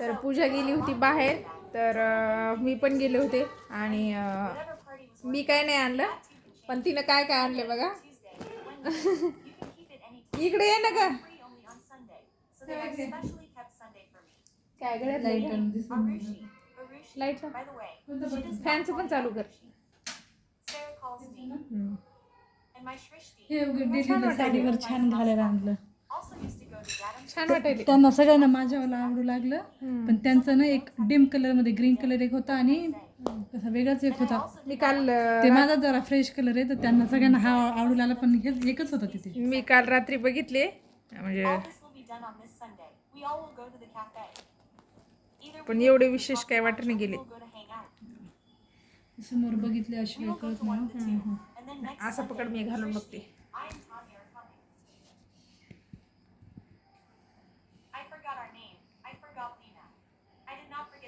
तर पूजा गेली होती बाहेर. तर मी पण गेले होते आणि मी काय नाही आणलं पण तिनं काय काय आणले बघा. इकडे ये ना का काय लाइट लाइट फॅनचं पण चालू कर. हे छान घालायला आणलं. छान वाटायले. त्यांना सगळ्यांना माझ्यावाला आवडू लागलं. पण त्यांचं ना एक डिम कलरमध्ये ग्रीन कलर एक होता आणि कसा वेगळाच एक होता. मी काल ते माझा जरा फ्रेश कलर आहे तर त्यांना सगळ्यांना हा आवडू लागला पण हेच एकच होता तिथे. मी काल रात्री बघितले म्हणजे पण एवढे विशेष काय वाटत नाही गेले. समोर बघितले अशी असं पकड मी घालून बघते.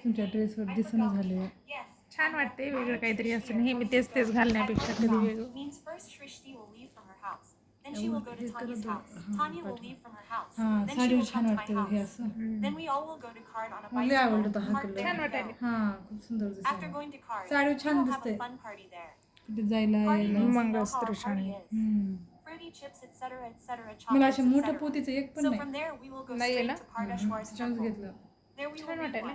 तुमच्या ड्रेसवर दिसून झाले. छान वाटते वेगळं काहीतरी असं नेहमी तेच तेच घालण्यापेक्षा कधी छान हा कलर. छान वाटायला छान दिसते. कुठे जायला यायला. मला अशा मोठ्या पोतीचं एक पण नाही. घेतलं. छान वाटायला.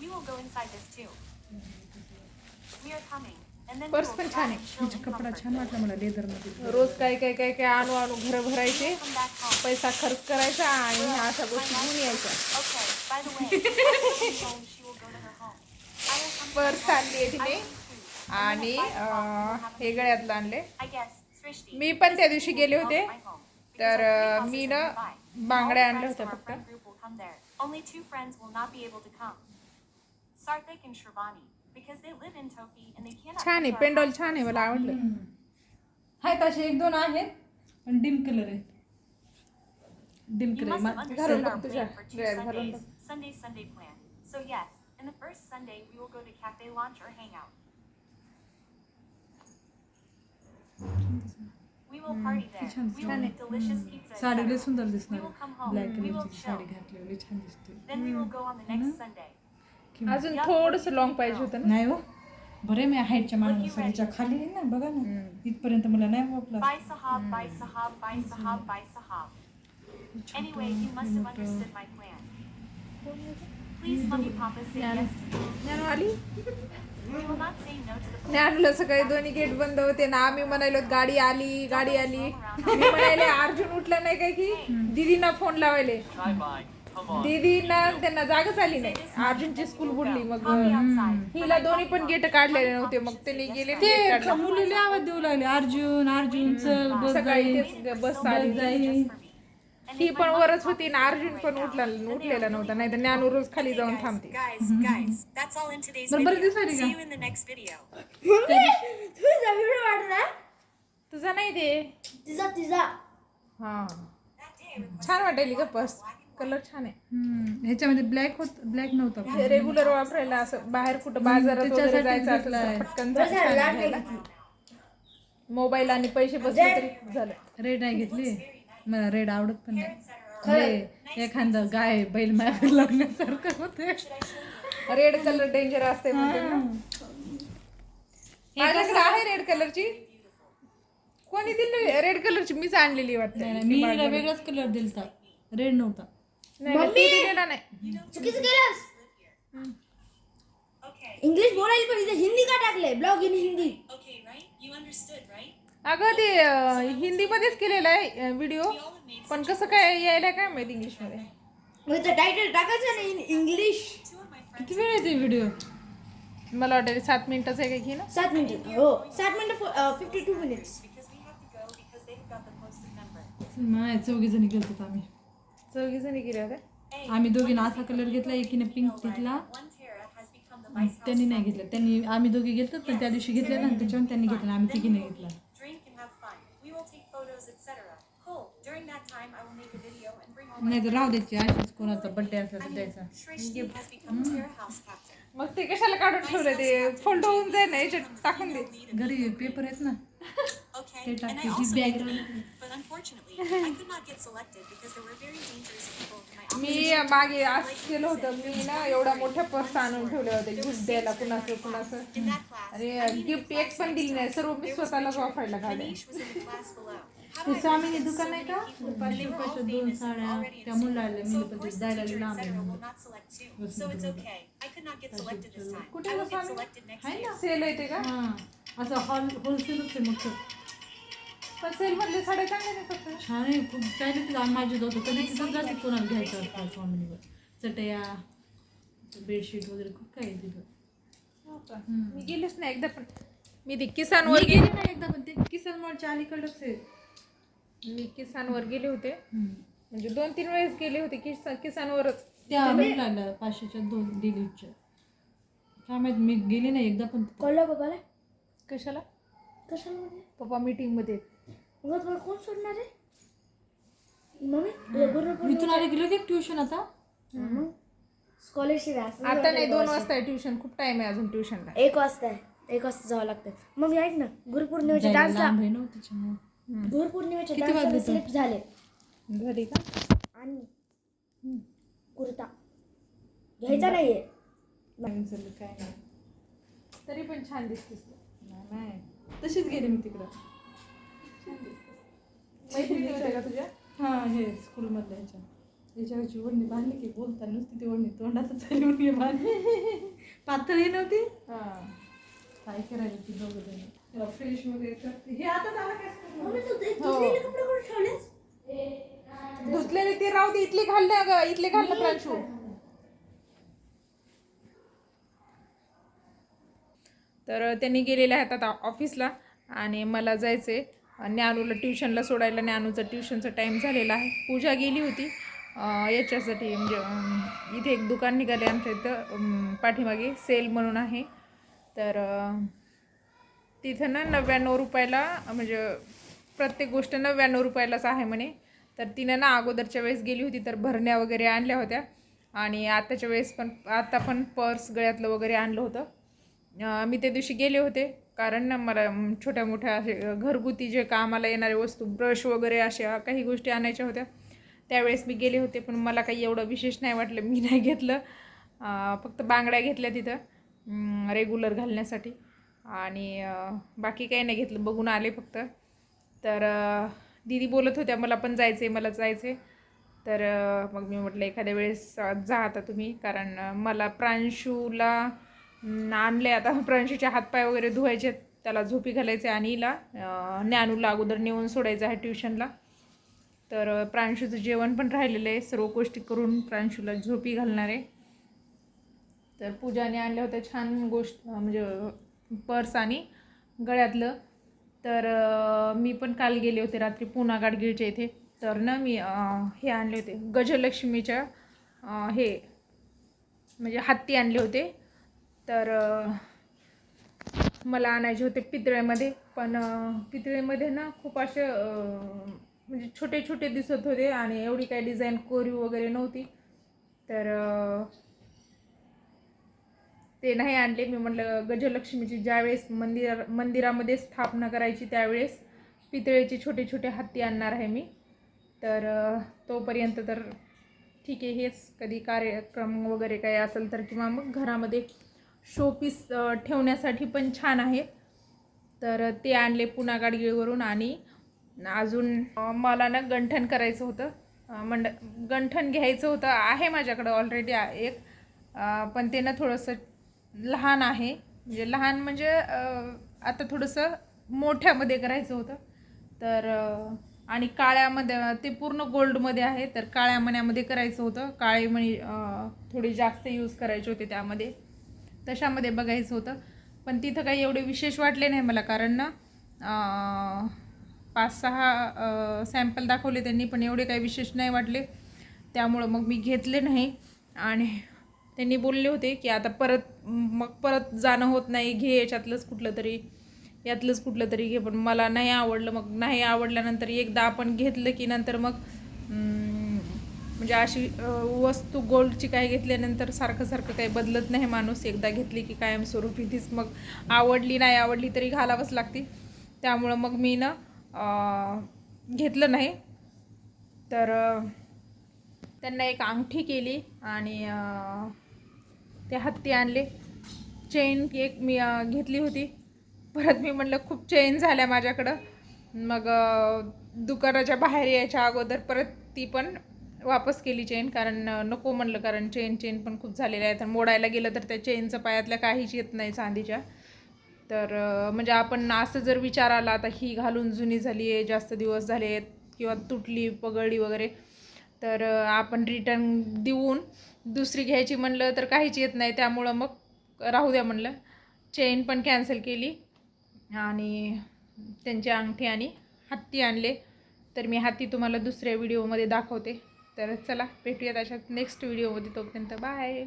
We will go inside this too. We are coming. Purse पण छान आहे. तिच्या कपडा छान वाटला मला लेदरमध्ये रोज काय काय काय काय आणू आणू घर भरायचे. पैसा खर्च करायचा आणि अशा गोष्टी घेऊन यायच्या. पर्स आणली आहे तिने. आणि हे गळ्यातलं आणले मी पण त्या दिवशी गेले होते. तर मी ना बांगड्या आणल्या होत्या फक्त. Sarthak and Shravani because they live in Toki and they cannot छान आहे Chani, छान आहे मला आवडलं. आहेत एक दोन आहेत पण dim colour dim You Sunday, Sunday plan. So yes, in the first Sunday, we will go to cafe or hangout. We will party there. We will make delicious pizza. We will come home. We will chill. Then we will go on the next Sunday. अजून थोडस long पाहिजे होतं ना? नाही हो. बरे मी हाईटच्या माणूस याच्या खाली आहे ना बघा ना. इथपर्यंत मला नाही वापला Bye Sahab, bye Sahab, bye Sahab, bye Sahab. Anyway, you must have understood my plan. Please, mummy, papa, say yes to me. ज्ञानू आली? We will not say no to the plan. ज्ञानूला सकाळी दोन्ही गेट बंद होते ना. आम्ही म्हणालो गाडी आली गाडी आली. मी म्हणाले अर्जुन उठला नाही काय की? दीदींना फोन लावायले. दीदींना त्यांना जागच आली नाही अर्जुनची स्कूल बुडली मग. हिला दोन्ही पण गेट काढलेले नव्हते मग त्यांनी गेले ते काढले. मुलीले आवाज देऊ लागले अर्जुन अर्जुन चल बस सकाळी तेच बस बस आली जाई For me. And ही पण वरच होती ना अर्जुन पण उठला उठलेला नव्हता नाही तर ज्ञानू रोज खाली जाऊन थांबते Guys, guys, that's all in today's बरं, बरं video. दिसायली See का? you in the next video. तुझा नाही ते तिचा तिचा हा छान वाटेल का पर्स कलर छान आहे. ह्याच्यामध्ये ब्लॅक होत ब्लॅक नव्हता. रेग्युलर वापरायला असं बाहेर कुठं बाजारात वगैरे जायचं असेल. पटकन. मोबाईल आणि पैसे बसले तरी झालं. रेड आहे घेतली. मला रेड आवडत पण नाही. एखादं गाय बैल मागे लागण्यासारखं होते रेड कलर डेंजर असते. माझ्याकडे आहे रेड कलरची कोणी दिली? रेड कलरची मीच आणलेली वाटते. मी वेगळाच कलर दिलता. रेड नव्हता. नाही नाही, तू दिलेला नाही. चुकीचं केलंस? इंग्लिश बोलायला पण इथे हिंदी का टाकले ब्लॉग इन हिंदी? अगं ते हिंदीमध्येच केलेला आहे व्हिडिओ पण कसं काय यायला काय माहिती इंग्लिशमध्ये? इथं टायटल टाकायचं ना इन इंग्लिश. किती वेळ येते व्हिडिओ मला वाटतं सात मिनिटाचं आहे काय की ना? सात मिनिट हो. सात मिनिट फिफ्टी टू मिनिट्स. नाही चौघी जणी गेलतो आम्ही. चौघी जणी गेल्या होत्या आम्ही दोघीनं असा कलर घेतला एकीने पिंक घेतला त्यांनी नाही घेतलं त्यांनी आम्ही दोघे घेतलं पण त्या दिवशी घेतले ना त्याच्यावर त्यांनी घेतलं आम्ही तिघी नाही घेतला Drink and have fun. We will take photos, etc. Cool. During that time, I will make a video and bring all my नाही तर राहू द्यायची अशीच कोणाचा बड्डे असला तर द्यायचा Shrishti has become a Terra House captain. मग ते कशाला काढून ठेवलं ते फोल्ड होऊन जाईल ना याच्यात टाकून दे घरी पेपर आहेत ना Okay, ते and I टाकते also बॅग मी मागे असेल होतं. मी ना एवढा मोठा पर्स आणून ठेवले होते. गिफ्ट द्यायला कुणाचं कुणाचं. अरे गिफ्ट एक पण दिली नाही. सर्व मी स्वतःला वापरायला खाले तुसामी दुकान आहे का? पाचशे मुलाला कुठे का? असं हॉल होलसेलच आहे मग पण सेल मधले साड्या चांगल्या नाही फक्त छान आहे खूप चालेल तिथं आम्ही माझ्या जातो कधी तिथं जाते कोणाला घ्यायचं असतं स्वामीनीवर चटया बेडशीट वगैरे खूप काही आहे तिथं. हो का? हम्म. मी गेलेच नाही एकदा पण. मी ते किसान मी वर गेले नाही एकदा पण. ते किसन मॉलच्या अलीकडच आहे. मी किसान वर गेले होते. म्हणजे दोन तीन वेळेस गेले होते किसान किसानवरच त्या लागल्या पाचशेच्या दोन दिलीपच्या. काय माहीत मी गेली नाही एकदा पण. कळलं बघायला कशाला? कशाला म्हणजे पप्पा मीटिंगमध्ये मग तुम्हाला कोण सोडणार आहे? मम्मी तुझ्या बरोबर इथून आले गेलो की ट्युशन आता. स्कॉलरशिप आहे असं आता नाही दोन. वाजता आहे ट्युशन खूप टाइम आहे अजून ट्युशनला एक वाजता आहे. एक वाजता जावं लागतं मग ऐक ना गुरुपौर्णिमेच्या डान्सला त्याच्यामुळे गुरुपौर्णिमेच्या डान्सला सिलेक्ट झाले. घरी का? आणि कुर्ता. घ्यायचा नाहीये. काय नाही. तरी पण छान दिसतेस. नाही तशीच गेले मी तिकडं. मैत्रिणी होत्या का तुझ्या? हां हे स्कूलमधल्या ह्याच्या. याच्यावरची ओढणी बांधली की बोलताना नुसती ती ओढणी तोंडातच झाली ओढणी बांधली. पातळ ही. नव्हती काय करायला ती दोघं जण? फ्रेश वगैरे करते हे आता झालं काय हो. धुतलेले ते राहू दे इथले घालले ग इथले घाललं प्रांशू. तर त्यांनी गेलेले आहेत आता ऑफिसला आणि मला जायचं आहे ज्ञानूला ट्युशनला सोडायला ज्ञानूचा ट्युशनचा टाईम झालेला आहे. पूजा गेली होती. याच्यासाठी म्हणजे इथे एक दुकान निघाले आमच्या इथं पाठीमागे सेल म्हणून आहे. तर तिथं ना नव्याण्णव रुपयाला म्हणजे प्रत्येक गोष्ट नव्याण्णव रुपयालाच आहे म्हणे. तर तिनं ना अगोदरच्या वेळेस गेली होती तर भरण्या वगैरे आणल्या होत्या. आणि आताच्या वेळेस पण आत्ता पण पर्स गळ्यातलं वगैरे आणलं होतं. मी त्या दिवशी गेले होते. कारण ना मला छोट्या मोठ्या असे घरगुती जे कामाला येणारे वस्तू ब्रश वगैरे अशा काही गोष्टी आणायच्या होत्या. त्यावेळेस मी गेले होते पण मला काही एवढं विशेष नाही वाटलं मी नाही घेतलं. फक्त बांगड्या घेतल्या तिथं रेग्युलर घालण्यासाठी. आणि बाकी काही नाही घेतलं बघून आले फक्त. तर दीदी बोलत होत्या मला पण जायचं आहे मला जायचं आहे तर मग मी म्हटलं एखाद्या वेळेस जा आता तुम्ही. कारण मला प्रांशूला आणले आता. प्रांशूचे हातपाय वगैरे धुवायचे आहेत. त्याला झोपी घालायचे आणि हिला ज्ञानूला अगोदर नेऊन सोडायचं आहे ट्युशनला तर प्रांशूचं जेवण पण राहिलेलं आहे. सर्व गोष्टी करून प्रांशूला झोपी घालणार आहे. तर पूजाने आणल्या होत्या छान गोष्ट म्हणजे पर्स आणि गळ्यातलं. तर मी पण काल गेले होते रात्री पुना गाडगीळच्या इथे. तर ना मी हे आणले होते. गजलक्ष्मीच्या हे म्हणजे हत्ती आणले होते. तर मला आणायचे होते पितळेमध्ये पण पितळेमध्ये ना खूप असे म्हणजे छोटे छोटे दिसत होते आणि एवढी काही डिझाईन कोरीव वगैरे नव्हती. तर ते नाही आणले. मी म्हटलं गजलक्ष्मीची ज्यावेळेस मंदिर मंदिरामध्ये स्थापना करायची त्यावेळेस पितळेचे छोटे छोटे हत्ती आणणार आहे मी. तर तोपर्यंत तर ठीक आहे हेच कधी कार्यक्रम वगैरे काही असेल तर किंवा मग घरामध्ये शोपीस ठेवण्यासाठी पण छान आहे. तर ते आणले पुन्हा गाडगिळवरून आणि अजून मला ना गंठन करायचं होतं. मंड गंठन घ्यायचं होतं. आहे माझ्याकडं ऑलरेडी एक. पण ते ना थोडंसं लहान आहे. म्हणजे लहान म्हणजे आता थोडंसं मोठ्यामध्ये करायचं होतं. तर आणि काळ्यामध्ये ते पूर्ण गोल्डमध्ये आहे. तर काळ्या मण्यामध्ये करायचं होतं. काळे मणी थोडी जास्त यूज करायचे होते त्यामध्ये. तशामध्ये बघायचं होतं. पण तिथं काही एवढे विशेष वाटले नाही मला कारण ना पाच सहा सॅम्पल दाखवले त्यांनी पण एवढे काही विशेष नाही वाटले. त्यामुळं मग मी घेतले नाही. आणि त्यांनी बोलले होते की आता परत मग परत जाणं होत नाही घे याच्यातलंच कुठलं तरी यातलंच कुठलं तरी घे. पण मला नाही आवडलं मग नाही आवडल्यानंतर एकदा आपण घेतलं की नंतर मग म्हणजे अशी वस्तू गोल्डची काय घेतल्यानंतर सारखं सारखं काही बदलत नाही माणूस. एकदा घेतली की कायमस्वरूपी तीच मग आवडली नाही आवडली तरी घालावंच लागते. त्यामुळं मग मी ना घेतलं नाही. तर त्यांना एक अंगठी केली आणि ते हत्ती आणले. चेन एक मी घेतली होती. परत मी म्हटलं खूप चेन झाल्या माझ्याकडं. मग दुकानाच्या बाहेर यायच्या अगोदर परत ती पण वापस केली चेन कारण नको म्हणलं कारण चेन चेन पण खूप झालेल्या आहे तर मोडायला गेलं तर त्या चेनचं पायातल्या काहीच येत नाही चांदीच्या. तर म्हणजे आपण असं जर विचार आला आता ही घालून जुनी झाली आहे जास्त दिवस झाले आहेत किंवा तुटली पगळली वगैरे तर आपण रिटर्न देऊन दुसरी घ्यायची म्हणलं तर काहीच येत नाही. त्यामुळं मग राहू द्या म्हणलं. चेन पण कॅन्सल केली आणि त्यांची अंगठी आणि हत्ती आणले. तर मी हत्ती तुम्हाला दुसऱ्या व्हिडिओमध्ये दाखवते. तर चला भेटूयात अशात नेक्स्ट व्हिडिओमध्ये तोपर्यंत बाय